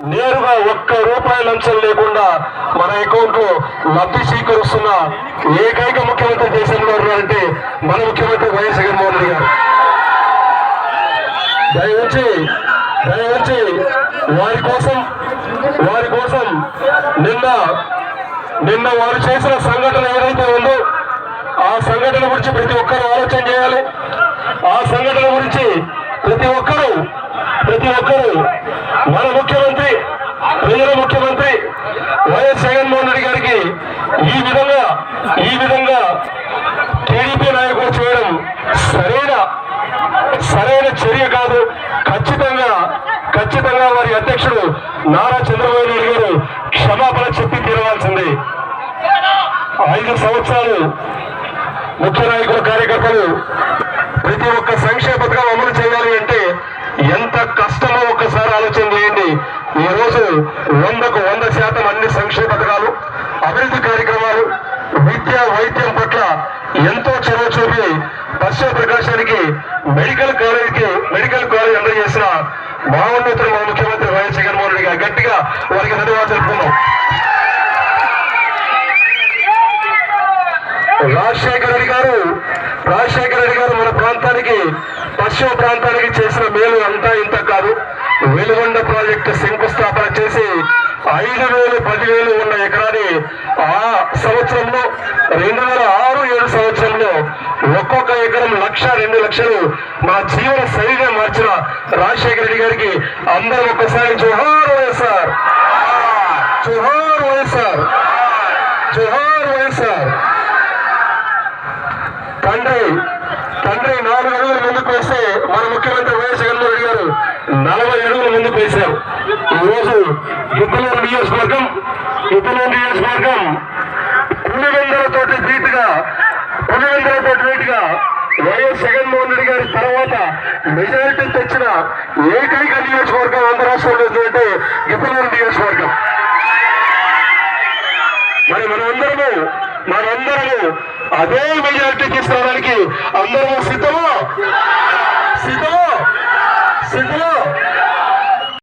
నేరుగా ఒక్క రూపాయి లంచం లేకుండా మన అకౌంట్లో లబ్ధి స్వీకరిస్తున్న ఏకైక ముఖ్యమంత్రి దేశంలో ఉన్నారంటే మన ముఖ్యమంత్రి వైఎస్ జగన్మోహన్ రెడ్డి గారు. దయవుంచి దయవుంచి వారి కోసం వారి కోసం నిన్న నిన్న వారు చేసిన సంఘటన ఏదైతే ఉందో ఆ సంఘటన గురించి ప్రతి ఒక్కరూ ఆలోచన చేయాలి. ఆ సంఘటన గురించి ప్రతి ఒక్కరూ ప్రతి ఒక్కరూ మన ముఖ్యమంత్రి ప్రజల ముఖ్యమంత్రి వైఎస్ జగన్మోహన్ రెడ్డి గారికి ఈ విధంగా ఈ విధంగా టీడీపీ నాయకులు చేయడం సరైన సరైన చర్య కాదు. ఖచ్చితంగా ఖచ్చితంగా వారి అధ్యక్షుడు నారా చంద్రబాబు నాయుడు గారు క్షమాపణ చెప్పి తీరవాల్సింది. ఐదు సంవత్సరాలు ముఖ్య నాయకుల కార్యకర్తలు ప్రతి ఒక్క సంక్షేమ పథకం అమలు చేయాలి అంటే ఎంత కష్టమో ఒక్కసారి ఆలోచన చేయండి. ఈ రోజు వందకు మెడికల్ కాలేజ్కి మెడికల్ కాలేజ్ అందజేసిన మహోన్నతులు మా ముఖ్యమంత్రి వైఎస్ జగన్మోహన్ రెడ్డి గారు గట్టిగా వారికి ధన్యవాదాలు తెలుపుకున్నాం రాజశేఖర రెడ్డి గారు రాజశేఖర రెడ్డి గారు మన ప్రాంతానికి పశ్చిమ ప్రాంతానికి చేసిన మేలు అంతా ఇంత కాదు. వెలుగొండ ప్రాజెక్టు శంకుస్థాపన చేసి ఐదు వేలు పదివేలు ఉన్న ఎకరాన్ని ఆ సంవత్సరంలో రెండు వేల ఆరు ఏడు సంవత్సరంలో ఎకరం లక్ష రెండు లక్షలు మా జీవన శైలిగా మార్చిన రాజశేఖర రెడ్డి గారికి అందరం ఒక్కసారి జోహార్ వైఎస్ఆర్. జోహార్ వైఎస్ఆర్. జోహార్ వైఎస్ఆర్. తండ్రి తండ్రి నాలుగు అడుగులు ముందుకు వేస్తే మన ముఖ్యమంత్రి వైఎస్ జగన్మోహన్ రెడ్డి గారు నలభై అడుగులు ముందుకు వేశారు. ఈ రోజు గిద్దలూరు నియోజకవర్గం ఇతలూరు నియోజకవర్గం పులివెందలతోటి ధీటుగా పులివెందలతోటి ధీటుగా వైఎస్ జగన్మోహన్ రెడ్డి గారి తర్వాత మెజారిటీ తెచ్చిన ఏకైక నియోజకవర్గం ఆంధ్ర రాష్ట్రంలో ఏంటంటే గిద్దలూరు నియోజకవర్గం. మరి మనమందరము మనందరము అదే మెజారిటీ తీసుకురావడానికి అందరము సిద్ధమా?